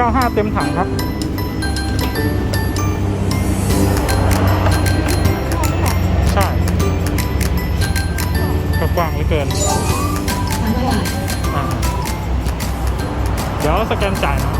95 เต็มถังครับ ใช่ก็กว้างเหลือเกิน เดี๋ยวสแกนจ่ายนะ